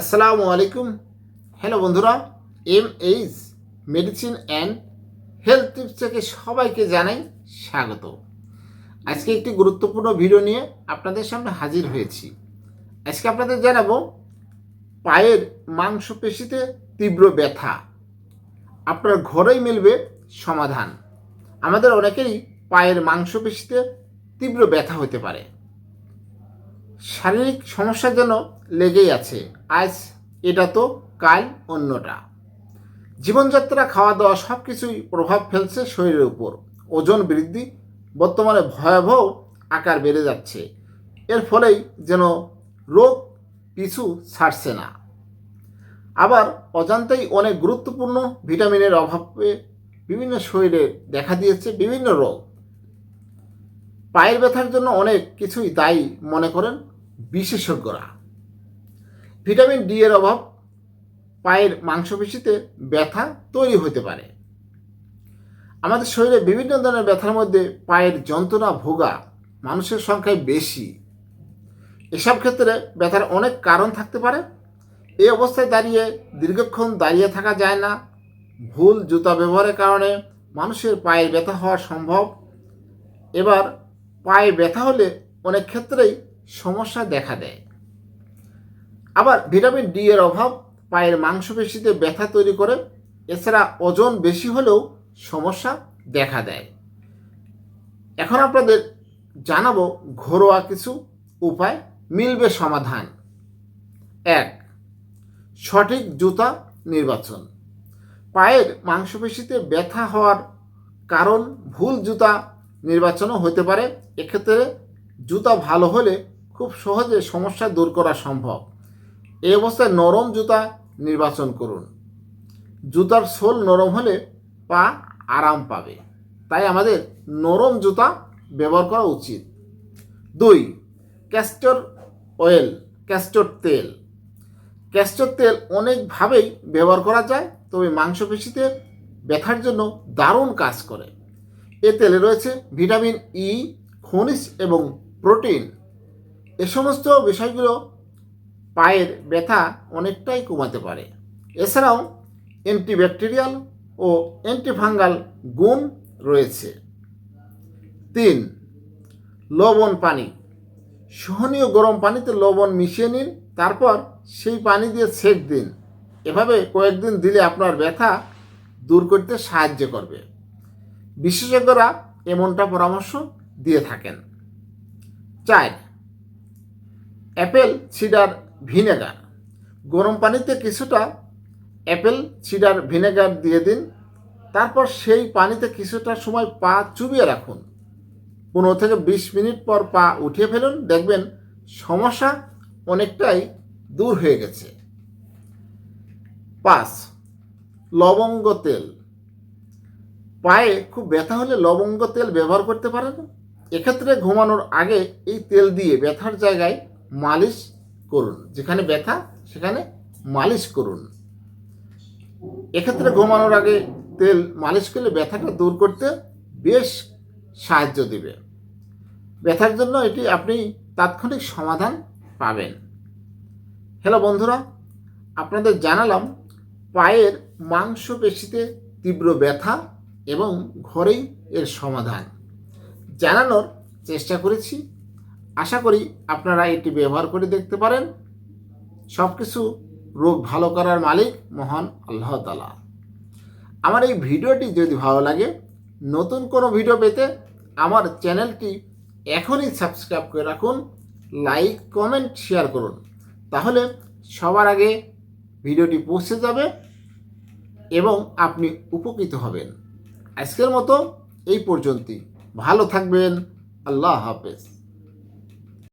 আসসালামু আলাইকুম। হ্যালো বন্ধুরা M H medicine and health tips থেকে সবাইকে জানাই স্বাগত। আজকে একটি গুরুত্বপূর্ণ ভিডিও নিয়ে আপনাদের সামনে হাজির হয়েছি। আজকে আপনাদের জানাব, পায়ের মাংসপেশিতে তীব্র ব্যথা, আপনার ঘরেই মিলবে সমাধান। আমাদের অনেকেরই পায়ের মাংসপেশিতে তীব্র ব্যথা হতে পারে। শারীরিক সমস্যার জন্য লেগেই আছে। আজ এটা তো কাল অন্যটা। জীবনযাত্রা খাওয়া দাওয়া সব কিছুই প্রভাব ফেলছে শরীরের উপর। ওজন বৃদ্ধি, বর্তমানে ভয়াবহ আকার বেড়ে যাচ্ছে। এর ফলেই যেন রোগ পিছু ছাড়ছে না। আবার অজান্তেই অনেক গুরুত্বপূর্ণ ভিটামিনের অভাবে বিভিন্ন শরীরে দেখা দিয়েছে বিভিন্ন রোগ। পায়ের ব্যথার জন্য অনেক কিছুই দায়ী মনে করেন বিশেষজ্ঞরা। ভিটামিন ডি এর অভাব, পায়ের মাংসপেশিতে ব্যথা তৈরি হতে পারে। আমাদের শরীরে বিভিন্ন ধরনের ব্যথার মধ্যে পায়ের যন্ত্রণা ভোগা মানুষের সংখ্যায় বেশি। এসব ক্ষেত্রে ব্যথার অনেক কারণ থাকতে পারে। এই অবস্থায় দাঁড়িয়ে দীর্ঘক্ষণ দাঁড়িয়ে থাকা যায় না। ভুল জুতা ব্যবহারের কারণে মানুষের পায়ের ব্যথা হওয়া সম্ভব। এবার পায়ে ব্যথা হলে অনেক ক্ষেত্রেই সমস্যা দেখা দেয়। আবার ভিটামিন ডি এর অভাব, পায়ের মাংসপেশিতে ব্যথা তৈরি করে, এছাড়া ওজন বেশি হলেও সমস্যা দেখা দেয়। এখন আপনাদের জানাব ঘরোয়া কিছু উপায় মিলবে সমাধান। এক, সঠিক জুতা নির্বাচন। পায়ের মাংসপেশিতে ব্যথা হওয়ার কারণ ভুল জুতা নির্বাচনও হতে পারে। এক্ষেত্রে জুতা ভালো হলে খুব সহজে সমস্যা দূর করা সম্ভব। এই অবস্থায় নরম জুতা নির্বাচন করুন। জুতার সোল নরম হলে পা আরাম পাবে। তাই আমাদের নরম জুতা ব্যবহার করা উচিত। দুই, ক্যাস্টর অয়েল, ক্যাস্টর তেল। ক্যাস্টর তেল অনেকভাবেই ব্যবহার করা যায়, তবে মাংসপেশিতে ব্যথার জন্য দারুণ কাজ করে। এ তেলে রয়েছে ভিটামিন ই, খনিজ এবং প্রোটিন। এ সমস্ত বিষয়গুলো পায়ের ব্যথা অনেকটাই কমাতে পারে। এছাড়াও অ্যান্টিব্যাকটেরিয়াল ও অ্যান্টিফাঙ্গাল গুণ রয়েছে। তিন, লবণ পানি। সহনীয় গরম পানিতে লবণ মিশিয়ে নিন, তারপর সেই পানি দিয়ে সেক দিন। এভাবে কয়েকদিন দিলে আপনার ব্যথা দূর করতে সাহায্য করবে। বিশেষজ্ঞরা এমনটা পরামর্শ দিয়ে থাকেন। চার অ্যাপেল সিডার ভিনেগার। গরম পানিতে কিছুটা অ্যাপেল সিডার ভিনেগার দিয়ে দিন। তারপর সেই পানিতে কিছুটা সময় পা চুবিয়ে রাখুন। পনেরো থেকে বিশ মিনিট পর পা উঠিয়ে ফেলুন। দেখবেন সমস্যা অনেকটাই দূর হয়ে গেছে। পাঁচ, লবঙ্গ তেল। পায়ে খুব ব্যথা হলে লবঙ্গ তেল ব্যবহার করতে পারেন। এক্ষেত্রে ঘুমানোর আগে এই তেল দিয়ে ব্যথার জায়গায় মালিশ করুন। যেখানে ব্যথা, সেখানে মালিশ করুন। এক্ষেত্রে ঘুমানোর আগে তেল মালিশ করলে ব্যথাটা দূর করতে বেশ সাহায্য দেবে। ব্যথার জন্য এটি আপনি তাৎক্ষণিক সমাধান পাবেন। হ্যালো বন্ধুরা, আপনাদের জানালাম পায়ের মাংসপেশিতে তীব্র ব্যথা এবং ঘরেই এর সমাধান। জানানোর চেষ্টা করেছি। আশা করি আপনারা এটি ব্যবহার করে দেখতে পারেন। সব কিছু রোগ ভালো করার মালিক মহান আল্লাহ তালা আমার এই ভিডিওটি যদি ভালো লাগে, নতুন কোনো ভিডিও পেতে আমার চ্যানেলটি এখনই সাবস্ক্রাইব করে রাখুন, লাইক, কমেন্ট, শেয়ার করুন। তাহলে সবার আগে ভিডিওটি পৌঁছে যাবে এবং আপনি উপকৃত হবেন। আজকের মতো এই পর্যন্তই। ভালো থাকবেন। আল্লাহ হাফেজ।